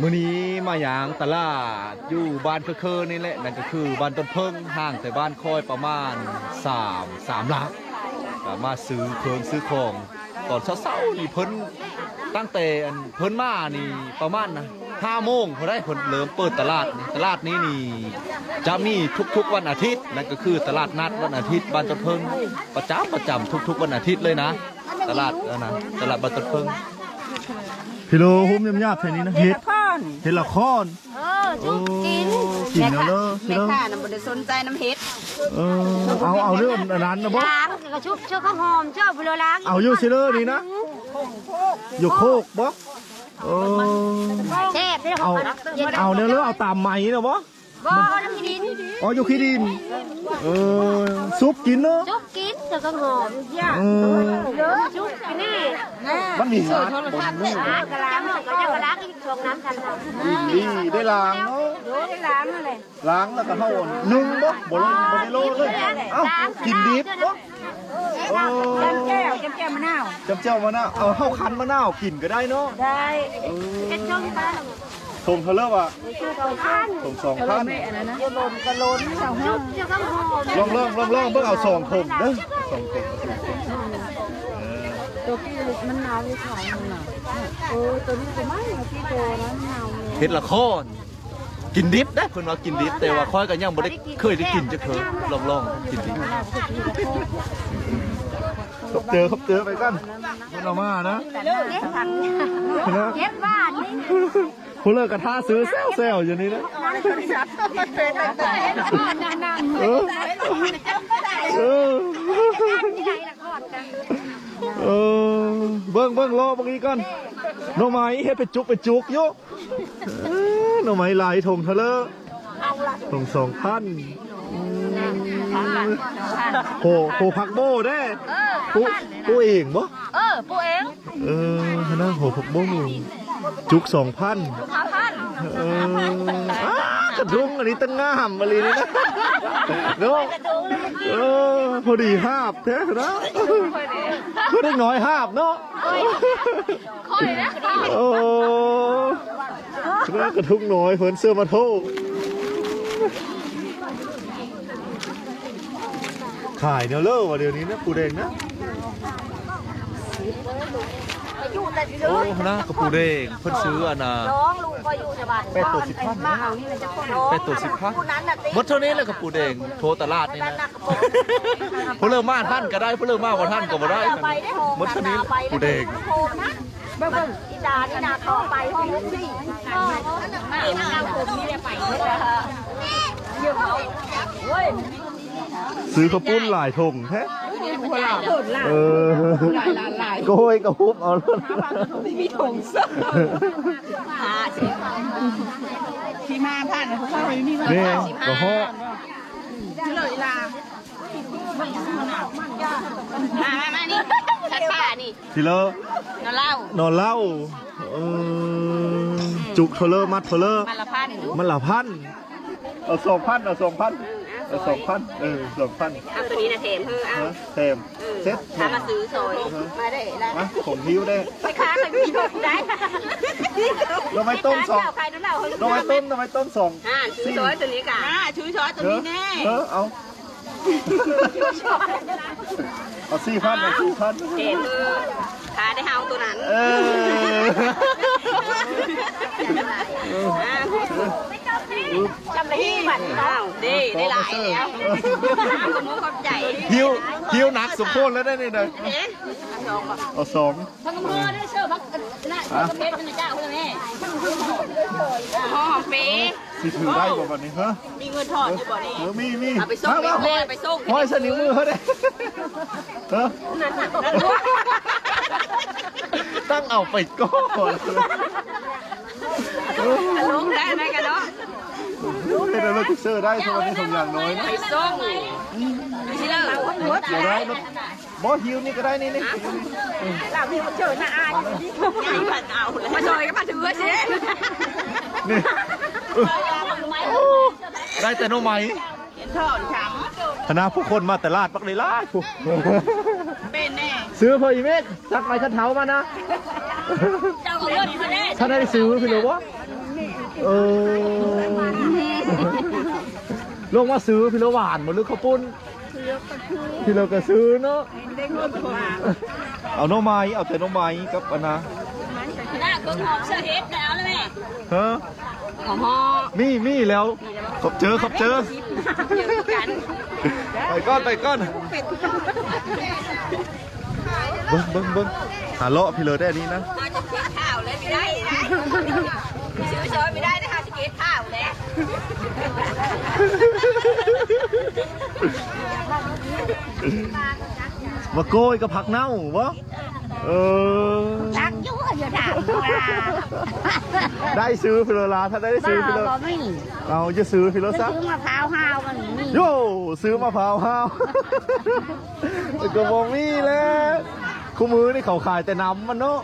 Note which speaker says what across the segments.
Speaker 1: มื้อนี้มาหยางตลาดอยู่บ้านเคอๆนี่แหละนั่นก็คือบ้านต้นเพิ่งห่างแต่บ้านคอยประมาณ3 3ลักก็มาซื้อเครื่งซื้อของตอนเช้าๆนี่เพิ่นตั้งแต่เพิ่นมานี่ประมาณนะ5โมงพอได้เพิ่นเริ่มเปิดตลาดนี่ตลาดนี้นี่จะมีทุกๆวันอาทิตย์นั่นก็คือตลาดนัดวันอาทิตย์บ้านต้นเพิ่งประจำประจำทุก ๆ วันอาทิตย์เลยนะ ตลาดนนะตลาดบ้านต้นเพิ่ง
Speaker 2: พี่โลหุ้มยำยาบแค่นี้นะเฮ็ดเฮ็ดละคร
Speaker 3: เออจุกกิน
Speaker 2: กินแล้วเนอะ
Speaker 4: แม่ค้าน่ะบ่ได้สนใจน้ำเฮ็ด
Speaker 2: เออเอาเอาเรื่องอันนั้นนะบ่
Speaker 3: ล้างกระชุบเชื่อข้าวหอมเชื่อบุโรล้าง
Speaker 2: เอาอยู่ซิเลอร์นี่นะอยู่โคกบ่เออ
Speaker 3: แซ่บได้ขอ
Speaker 2: เอา
Speaker 3: งเย็น
Speaker 2: เอาเนี่ยเลยเอาตามไหมนะบ่
Speaker 3: บ่น้ำกิน
Speaker 2: อ๋ออยู่ขี้ดิน เออซุปกินเนอะ
Speaker 3: จุกกินเชื่อข้าวหอม
Speaker 2: เออ
Speaker 3: เยอะจุกกินนี่
Speaker 2: มันมีหาดบนนี่
Speaker 3: ล้างกระล้างก็จะกระล้างอีกช่วงน้ำกันนะ
Speaker 2: ดีได้ล้างเนาะ
Speaker 3: โยได้ล้างอะไร
Speaker 2: ล้างแล้วก็เฮานึ่งบ่บ่ลงบ่ได้โลเลยเอ้ากินดิบบ่เออ
Speaker 4: แก้วแก้วมะนาว
Speaker 2: จำเจ้ามะนาวเอาเฮาคั้นมะนาวกินก็ได้เนาะ
Speaker 4: ได้
Speaker 3: เป็นช่วงบ้า น
Speaker 2: ทงเท่าเลิกอะ
Speaker 3: ท่าน
Speaker 2: ทงสองพัน
Speaker 4: จะล้นกระล้นเจ้า
Speaker 3: จุกเชื่อข้าวหอม
Speaker 2: ลองลองลองลองเบิ่งเอาสองทงเด้อสองทง
Speaker 4: ตัวกี้มันหนาวเลยขายมันหนาวเออตัวนี้จะไม่ที่โตนะหนาวเลย
Speaker 1: เฮ็ดละครกินดิบได้เพิ่นว่ากินดิบแต่ว่าค่อยก็ยังบ่ได้เคยได้กินจักเทื่อลองลองกินดิบ
Speaker 2: ครับเจอครับเจอไปกันมันเอามานะ
Speaker 3: เก็บผัก
Speaker 2: นะ
Speaker 3: เก็บบ้านนี่
Speaker 2: ผู้เลิกกระทาซื้อแซวแซวอยู่นี่นะเออเออ
Speaker 3: ที่ไหนะ
Speaker 2: เออเบิ่งเบิ่งรอเบิ่งอีกก่อนหน่อไม้เฮ็ดไปจุกไปจุกอยู่เออหน่อไม้หลายทงเท่าเลอทงสองพันโหโหผักโบ้เด้ปูปูเองบ่
Speaker 3: เออปูเอง
Speaker 2: เออนะโหผักโบ้ จุกสองพัน
Speaker 3: ข้าวพัน
Speaker 2: เอออ้ากระทุงอันนี้ตั้งงามมาเลยนี่นะเนาะเออพอดีหาบแท้นะก็ได้น้อยหาบเนาะ
Speaker 3: ค่อยนะ
Speaker 2: โอ้น่ากระทุงน้อยเพิ่นเสื้อมาโทขายเนอะเลิกว่ะเดี๋ยวนี้นะปูแดงนะ
Speaker 3: อยู่แต่
Speaker 1: โอ้นะกระปูแดงเพิ่นซื้ออันน่ะ
Speaker 3: น้องลุงก็อยู่ในบ้าน
Speaker 2: แปดตัวสิบพัน
Speaker 3: มาเอานี่เลยจะคน
Speaker 1: เป็ดตัวสิบพัน
Speaker 3: ผู้นั้นน่ะติ
Speaker 1: หมดเท่านี้เลยกระปูแดงโทรตลาดนี่นะผู้เริ่มมาท่านก็ได้ผู้เริ่มมาบ่ท่านก็บ่ได้
Speaker 3: ไปได้หอม
Speaker 1: หมดเท่านี้ปูแดง
Speaker 3: โทรนะเบิ่งอีดานี่นาต่อไปห้องนั้นสิมาเอ็มเอาผมนี่เลยไปเยอะเขาเว้ย
Speaker 2: ซื้อข้าวปุ้นหลายถงแท้เออโกยกระฮุบเอาแล้ว
Speaker 4: มีถุงเสื้อหาสิที่มาผ่านเขาเข้าไปมี
Speaker 2: นี่กระฮอก
Speaker 4: ที่เลยลา
Speaker 3: มามานี่ชัดป่านี่
Speaker 2: ทีเลอร์
Speaker 3: นอนเล่าน
Speaker 2: อนเหล่าเออจุกเทเลอร์มัดเทเลอร์
Speaker 3: มาละพัน
Speaker 2: มันละพันเอาสองพันเอาสองพันเอา สองพันเออสองพัน
Speaker 3: เอาตัวนี้นะเทมเพื่อเอา
Speaker 2: นะเต็มเซ็ต
Speaker 3: ถ้ามาซื้อซอยมาได้แล้ว
Speaker 2: มาผมหิ้วได้
Speaker 3: ไปค้าเคยมีได้
Speaker 2: เราไม่ต้มสอง
Speaker 3: ใครนั่นเรา
Speaker 2: เราไม่ต้มเราไม่ต้มสอง
Speaker 3: อ่าซื้อซอยตัวนี้กัน
Speaker 4: อ่าชูช้อยตัว
Speaker 2: เออ
Speaker 4: นี้แน่
Speaker 2: เออเอา เอาสี่พันเอาสี่พัน
Speaker 3: เทมเพื่อค้าได้เฮาตัวนั้น
Speaker 2: เออ
Speaker 3: จำเลยที่บัตรอ้าวดีได้หลายแล้วขอบคุณขอบใจ
Speaker 1: หิวหิวหนักสมโพธแล้วได้นี่เด้อ
Speaker 3: เอ๊ะสองบอก
Speaker 2: เอาสอง
Speaker 3: พังกระมือได้เชื่อพักน่ะเพชรเป็นเจ้าคนนี้หอมปี
Speaker 2: สิถือได้กว่าวันนี้ฮะ
Speaker 4: มีเงินถอนอยู่บ่นี่
Speaker 2: เออมีมี
Speaker 4: เอาไปส่ง
Speaker 2: มา
Speaker 4: ไป
Speaker 2: มา
Speaker 4: ไปส่ง
Speaker 2: ห้อยสนิมมือเขาได้เออ ตั้งเอาไปก่อน
Speaker 4: ลงได้ไหมกันเนาะ
Speaker 2: ให้เราเลิกเซอร์ได้เท่านี้ทำอย่างน้อยนะ
Speaker 4: ไปส่งดูสิเลิก
Speaker 2: เดี๋ยวได้นะบอสฮิวนี่ก็ได้นี่นี่
Speaker 4: เราพี่มาเจอหน้าอายนี่มาเอาเลยมาซอยก็มาถือสิ
Speaker 2: นี่โอ้ได้แต่โนไหม
Speaker 4: ถอนช้
Speaker 2: คณะผู้คนมาแต่ลาดปักเลยล่าผู้ำ
Speaker 4: เป็นแน่
Speaker 2: ซื้อพออีเมกสักไปขันเท้ามานะเอ
Speaker 3: เจ้าของเงินมาแน่
Speaker 2: ถ้าได้ซื้อพี่เลยวะเออลงมาซื้อพี่เลวหวานหมดหรือข้าวปุ้นพี่เลก็ซื้อเนาะเอาหน้องไม้เอาแต่หน้องไม้กับอันนะ
Speaker 3: หน้าเบิ่งหอมเสื้อเฮ็ดแล้วเลยแม่
Speaker 2: ฮะ
Speaker 3: หอมหอม
Speaker 2: มีมีแล้วขอบเจอขอบเจอ
Speaker 3: เดียวกัน
Speaker 2: ไปก้อนไปก้อนเบิ้งเบิ้งเบิ้งหาเลาะพี่เลได้อันนี้นะ
Speaker 3: เราจะกินข้าวเลยไม่ได้นะซื้อซอยไม่ได้นะคะจะกินข้าวแล้ว
Speaker 2: มาโกยกับผักเน่าวะเออ
Speaker 3: รักยุ่งอย่าถามว่า
Speaker 2: ได้ซื้อฟิโลลาถ้าได้ซื้อฟิโล
Speaker 3: บ่ไม่
Speaker 2: เอาจะซื้อฟิโล
Speaker 3: จะ
Speaker 2: ซัก
Speaker 3: ซื้อมะพร้าวห้าวมันนี่
Speaker 2: โย่ซื้อมะพร้าวห้าวก็บอกมีแล้ว คู่มือนี่เขาขายแต่น้ำมันเนาะ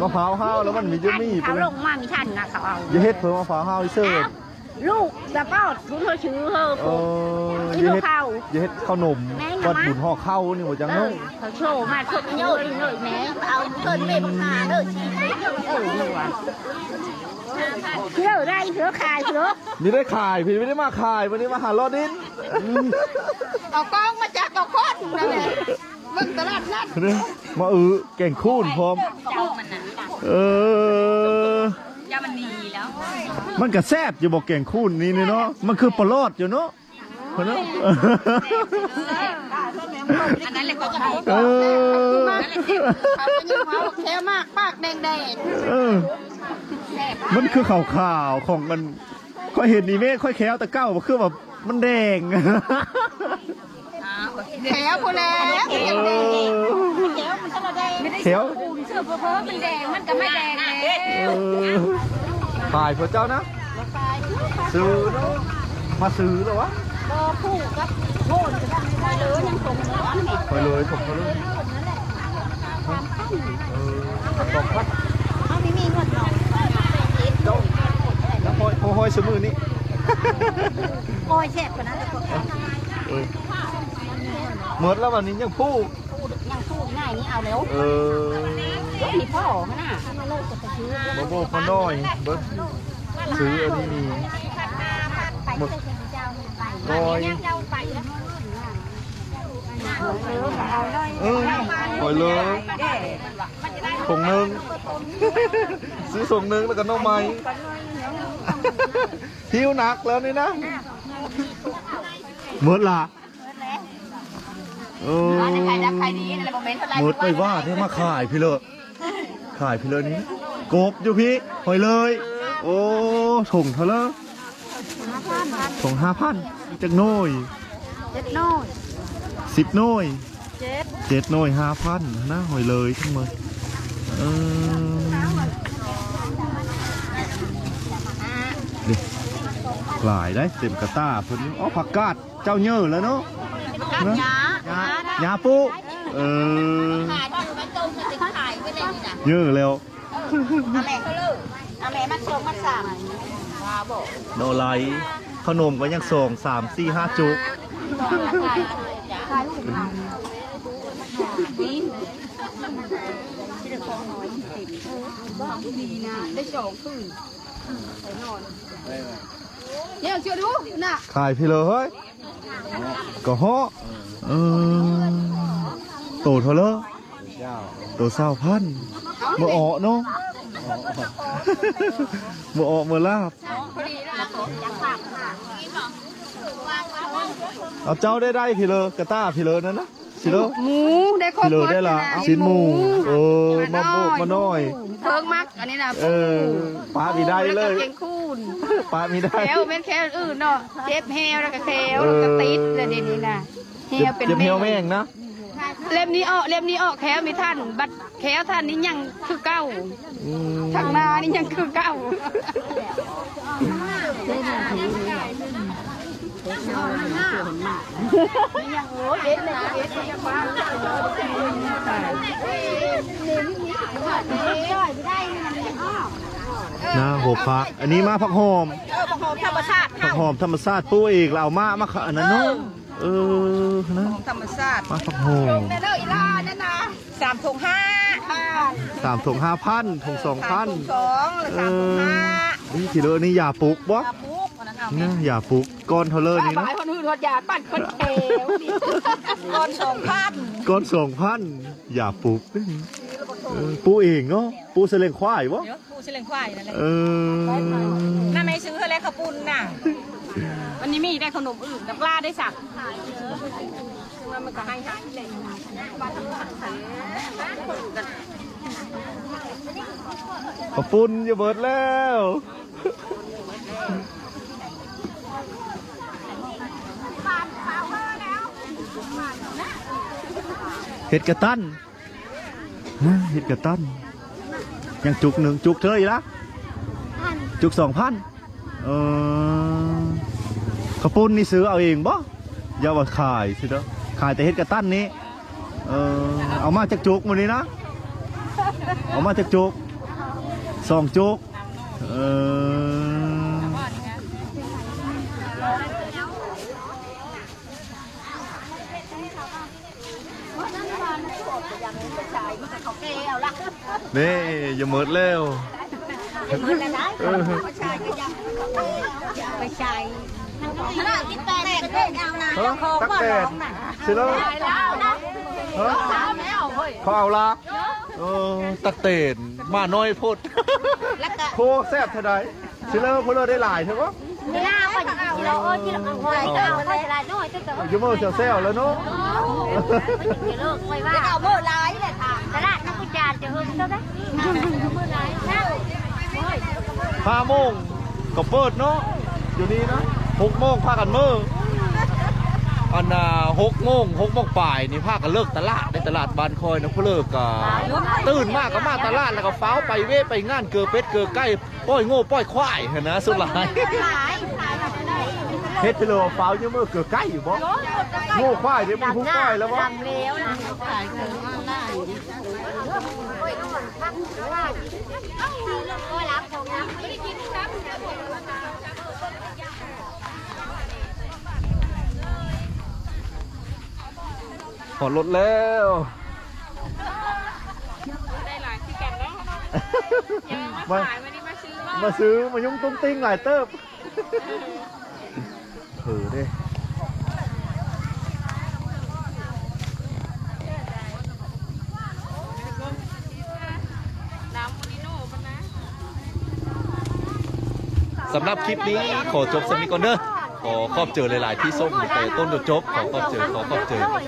Speaker 2: มะพร้าวห้าวแล้วมันมีจะมีไป
Speaker 3: เขา
Speaker 2: เล
Speaker 3: ล
Speaker 2: ย
Speaker 3: งมามีท่านนะเขาเอา
Speaker 2: อย่าเฮ็ดเพิ่มมะพร้าวห้าวอีเสิร์ฟ
Speaker 3: ลูกแต่ป้าทุนเขาชื่อเฮอ
Speaker 2: เออ
Speaker 3: นี่
Speaker 2: อย่า
Speaker 3: ลู
Speaker 2: เฮ็
Speaker 3: ก
Speaker 2: ด
Speaker 3: ข้าว
Speaker 2: อย่าเฮ็ดข้าวหนม
Speaker 3: แม่ง
Speaker 2: วัด
Speaker 3: นะ
Speaker 2: บุญห่อข้าวนี่หมดจังเนาะ
Speaker 3: เขาโชว์มาทุกเยอะเลยแม่เอาเกินเม่บังหาเลยเออนี่ว่ะเที่ยวได้เถือขายเถือ
Speaker 2: นี่ได้ขายพี่ไม่ได้มาขายวันนี้มาหาลอดิน
Speaker 3: เอากล้องมาจากเอาคอนนั่นแหละ เบิ่งตลาดนัด
Speaker 2: เนี่ยมาอือแก่งคูนพร้อม
Speaker 3: เจ้ามันนะ
Speaker 2: เออ
Speaker 3: เจ้ามันนีแล้ว
Speaker 2: มันก็แซ่บอยู่บอกแก่งคูนนี่นี่เนาะ มันคือปลาโลดอยู่เนาะเพราะเนาะ
Speaker 3: อันนั้นเลยก็จะ
Speaker 2: เออ
Speaker 3: เขาเป็นยังเขาแค่มากปากแดงแดง
Speaker 2: เออ มันคือข่าวข่าวๆของมันค่อยเห็นนี่เมฆค่อยแค้วแต่เก้ามันคือแบบมันแดง
Speaker 3: แถวคนแล้ว
Speaker 2: เออ
Speaker 3: แถวมันก็แดงไม่ได้
Speaker 2: แค้ว
Speaker 3: เสื้อเพ้อมันแดงมันก็ไม่แดงเลย
Speaker 2: เออขายพระเจ้านะซื้อนมาซื้อเหรอวะ
Speaker 3: บ่ผู้กับโง่จะได้ไม่ได้เลยยังส่งร้อนนี่
Speaker 2: ไปเลยผมเขาเลยเออสองพัน
Speaker 3: เขาไม่มีเงินหรอก
Speaker 2: จ้าแล้วหอยหอยสมือนี่
Speaker 3: โอ้ยแซ่บกว่านั้นเลยพวก
Speaker 2: เออเหมือนแล้ววันนี้ยังพูด
Speaker 3: ยังสู้ง่ายนี่เอาแล้ว
Speaker 2: เออ
Speaker 3: มีพ่อเขาน่ะ
Speaker 2: โบโบพอน้อยเบิ้งซื้ออันนี้นี่หมดน้อยเออหอยเลยส่งหนึ่งซื้อส่งหนึ่งแล้วก็น้องไม้หิวหนักแล้วนี่นะหมดละ เออ
Speaker 3: ใครรับใครดีอะไรโมเมนต์เท่าไร
Speaker 2: หมดไปว่าที่มาขายพี่เลยขายพี่เลยนี้กบอยู่พี่หอยเลย โอ้ส่งเท่าไหรส่งห้าพันจากโน่ย
Speaker 3: เจ็ดน้อย
Speaker 2: สิบโน่ย
Speaker 3: เจ็ด
Speaker 2: เจ็ดโน่ยห้าพันนะหอยเลยทั้งหมดเออดิหลายได้เต็มกระต้าเพิ่นอ๋อผักกาดเจ้าเยอะแล้วเนาะ
Speaker 3: กัด ยายา
Speaker 2: ปูเออ
Speaker 3: ขายที่ไปต้มจะขายไปเลยจ้ะ
Speaker 2: เยอะแล้ว
Speaker 3: อะไรเขาเลิกอะไรมันชงมันสั่งว่าบอก
Speaker 2: โนไลท์ขนมก็ยังส่งสามสี่ห้าจุก
Speaker 3: ขายเลยจ้ะขายลูกค้านี่ที่เด็กของน้อยดีนะได้สองคืนไปนอนเนี่ยเชื่อดูน่ะ
Speaker 2: ขายพี่เลยเฮ้ยก็เหาะเออ โตเท่าเลยโตเศร้าพันเมื่อออเนาะเมื่อออเมื่อลาบ
Speaker 3: พอดีนะอยากฝากค่ะ
Speaker 2: เอาเจ้าได้ได้พี่เลยกระต้าพี่เลยนั่นนะสิเลย
Speaker 4: หมูได้ครบ
Speaker 2: พี่เลยได้ละชิ้นหมูเออมาโบกมาน้อย
Speaker 4: เพิงมักอันนี้นะ
Speaker 2: เออปลามีได้เลย
Speaker 4: แวก็เก่งคูน
Speaker 2: ปลามีได้
Speaker 4: แควเป็นแควอื่นเนาะเจ็บแฮวแล้วก็แคว
Speaker 2: เออ
Speaker 4: แล้วก็ติดเลยเดี๋ยวนี้นะแฮวเป็น
Speaker 2: เจ็บเหี่ยวแม่งนะ
Speaker 4: เล่มนี้ออกเล่มนี้ออกแควมีท่าน บัดแควท่านนี้ยังคือเก้า
Speaker 2: อืม
Speaker 4: ทางหนานี่ยังคือเก้า
Speaker 2: นะหัวพักอันนี้มาผักหอม
Speaker 3: เออประหอมธรรมชาติ
Speaker 2: ผักหอมธรรมชาติปูอีกเราเอามามาขะอันนั้นเนาะ เออนะ
Speaker 4: ธรรมชาติ
Speaker 2: มาผักหอม
Speaker 3: เนเนอร์อีลาเนี่ยนะสามถุงห้า
Speaker 4: พัน
Speaker 2: สามถุงห้าพันถุงสองพัน
Speaker 4: สองหรือ
Speaker 2: เอ
Speaker 4: สาม
Speaker 2: อ
Speaker 4: ห้า
Speaker 2: นี่กี่เลอนี่ยาปลุกบ่
Speaker 4: ปลาปุ๊กอันนั้นเอา
Speaker 2: เนี่ยยาปลุกก้อนเท่าเลอ
Speaker 4: ป้า
Speaker 2: นี่
Speaker 4: บา
Speaker 2: นะ
Speaker 4: ยคนอื่นทอดยาปั้นคนเทวก้อนสองพัน
Speaker 2: ก้อนสองพันยาปลุกเออปูเองเนาะปูเสลงควายบ่
Speaker 4: เดี๋ยวปูเชลงควายนั่นแหละ
Speaker 2: เออ
Speaker 4: น่าไม่ซื้ออะไรข้าวปุ้นน่ะ วันนี้มีได้ขนมอื่นน้ำปลาได้สักมันก็ให้ให้เลย
Speaker 2: ขอบปุ่นอย่าเบิดแล้วเห็ดกระตันฮะเห็ดกระตันยังจุกหนึ่งจุกเธออีกละจุกสองพันเออ ขาวปุ้นนี่ซื้อเอาเองบ่อย่าว่าขายสิเด้อขายแต่เห็ดกระตันนี้เออเอามาจากจุกมันนี้นะ เอามาจากจุกสองจุกเออ
Speaker 3: เอาละ
Speaker 2: นี่อย่าเมิดแล้ว
Speaker 3: มันละได้ไปใช้ ขนาดที่แตกก็ได้เอานะ
Speaker 2: เฮ้ยตักแตนสิแล้ว
Speaker 3: แล้วนะ
Speaker 2: เฮ้ย
Speaker 3: สามแล้วเฮ้ย
Speaker 2: เขาเอาละ
Speaker 1: เออตักเตนมาน้อยโพด
Speaker 3: แล้วก็
Speaker 2: โคแซ่บเท่าใดสิแล้วพวกเราได้หลายเถอะวะ
Speaker 3: นี่ล่าไปกิโลเออกิโลเอาไว้เอาไว้จะได้น้อยจะเกิด
Speaker 2: อยูเมื่อเซลเซลแล้วเนาะ
Speaker 3: กิโลไว้ว่าเอาเมื่อไรเลยค่ะตลาดนักกุจานจะเฮิมเท่าไหร่เมื่อไรนั่ง
Speaker 2: ห้าโมงก็เปิดเนาะอยู่นี่นะ หกโมงพากันเมื่อ
Speaker 1: อันน่ะหกโมงหกโมงป่ายนี่พากันเลิกตลาดในตลาดบ้านคอยนะเพื่อเลิกกะตื่นมากก็มาตลาดแล้วก็ฟ้าวไปเว้ไปงานเกลือเป็ดเกลือไก่ป้อยโง่ป้อยควายเห็นนะสุดหลาย
Speaker 3: ขายขายแบบไหน
Speaker 2: เฮ็ดไปเลยฟ้าวเยอะเมื่อเกือบใกล้อยู่บ่โง่ควายเดี๋ยวมันพุ่งควายแล้วบ่
Speaker 3: ดำเลี้ยวนะขายเกินได้โอ้ยน้ำมันพักว่าโอ้ยรับของน้ำไม่ได้กินครับ
Speaker 2: ขอรถแล้ว
Speaker 4: ได้หลายที่กันแล้วยัง
Speaker 2: มา
Speaker 4: ขายวันนี้มาซื้อว่า
Speaker 2: มาซื้อมายุ่งตุ้งติ้งหลายเติบเออเด้
Speaker 4: น้ำมูนิโน่ปะนะ
Speaker 1: สำหรับคลิปนี้ขอจบสมิก่อนเด้อขอขอบเจอหลาย ๆ ที่ส้มแต่ต้นจนจบ ขอขอบเจอขอขอบเจอ
Speaker 3: Ôi,